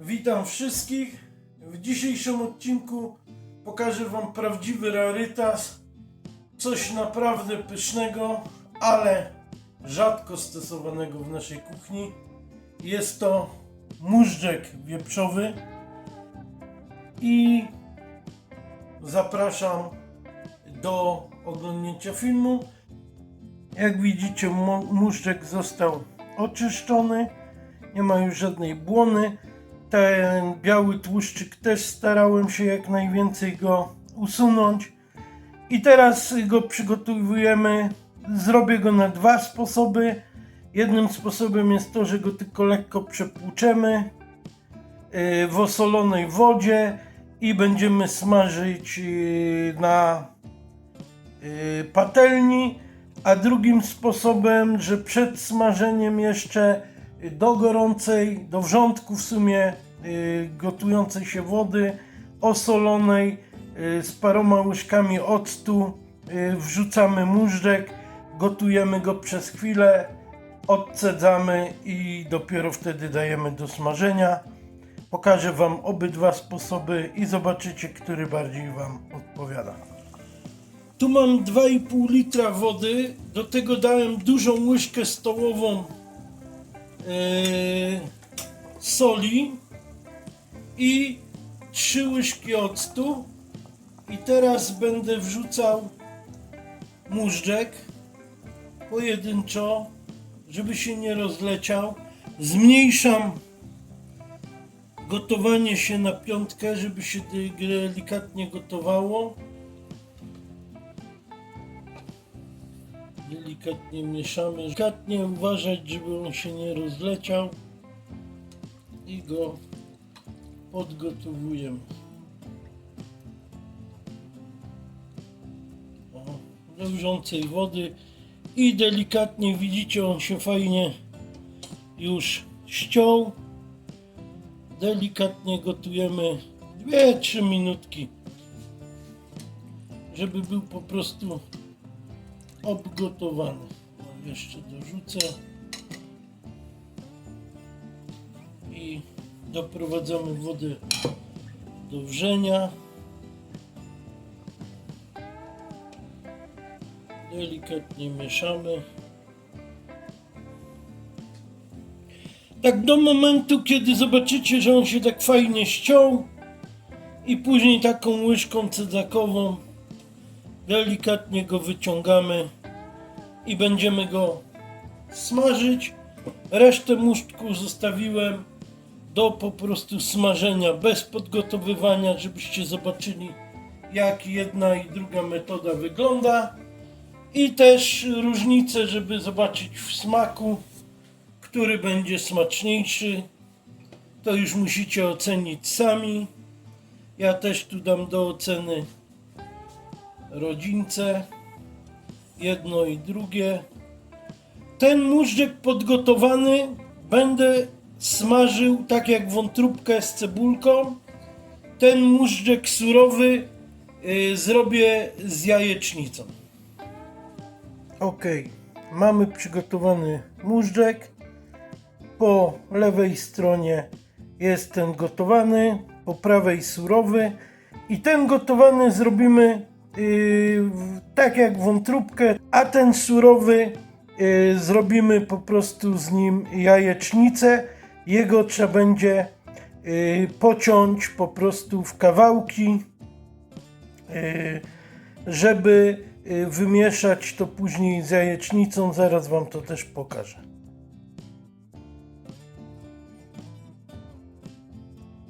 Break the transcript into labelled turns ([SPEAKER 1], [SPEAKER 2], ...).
[SPEAKER 1] Witam wszystkich. W dzisiejszym odcinku pokażę Wam prawdziwy rarytas. Coś naprawdę pysznego, ale rzadko stosowanego w naszej kuchni. Jest to móżdżek wieprzowy. I zapraszam do oglądnięcia filmu. Jak widzicie, móżdżek został oczyszczony. Nie ma już żadnej błony. Ten biały tłuszczyk też starałem się jak najwięcej go usunąć. I teraz go przygotowujemy. Zrobię go na dwa sposoby. Jednym sposobem jest to, że go tylko lekko przepłuczemy yy, w osolonej wodzie i będziemy smażyć yy, na yy, patelni, a drugim sposobem, że przed smażeniem jeszcze do gorącej, do wrzątku w sumie gotującej się wody osolonej yy, z paroma łyżkami octu yy, wrzucamy móżdżek, gotujemy go przez chwilę, odcedzamy i dopiero wtedy dajemy do smażenia. Pokażę Wam obydwa sposoby i zobaczycie, który bardziej Wam odpowiada. Tu mam 2,5 litra wody. Do tego dałem dużą łyżkę stołową e, soli i 3 łyżki octu. I teraz będę wrzucał móżdżek pojedynczo, żeby się nie rozleciał. Zmniejszam gotowanie się na piątkę, żeby się delikatnie gotowało. Delikatnie mieszamy. Delikatnie uważać, żeby on się nie rozleciał. I go podgotowujemy. O, wrzącej wody. I delikatnie widzicie, on się fajnie już ściął delikatnie gotujemy 2-3 minutki, żeby był po prostu obgotowany. Jeszcze dorzucę doprowadzamy wodę do wrzenia. Delikatnie mieszamy. Tak do momentu, kiedy zobaczycie, że on się tak fajnie ściął i później taką łyżką cedzakową delikatnie go wyciągamy i będziemy go smażyć. Resztę musztku zostawiłem do po prostu smażenia bez podgotowywania, żebyście zobaczyli jak jedna i druga metoda wygląda i też różnice, żeby zobaczyć w smaku który będzie smaczniejszy, to już musicie ocenić sami. Ja też tu dam do oceny rodzince, jedno i drugie. Ten móżdżek podgotowany będę smażył tak jak wątróbkę z cebulką. Ten móżdżek surowy y, zrobię z jajecznicą. Ok, mamy przygotowany móżdżek. Po lewej stronie jest ten gotowany, po prawej surowy. I ten gotowany zrobimy w- tak jak wątróbkę, a ten surowy yy, zrobimy po prostu z nim jajecznicę. Jego trzeba będzie yy, pociąć po prostu w kawałki, yy, żeby yy, wymieszać to później z jajecznicą. Zaraz Wam to też pokażę.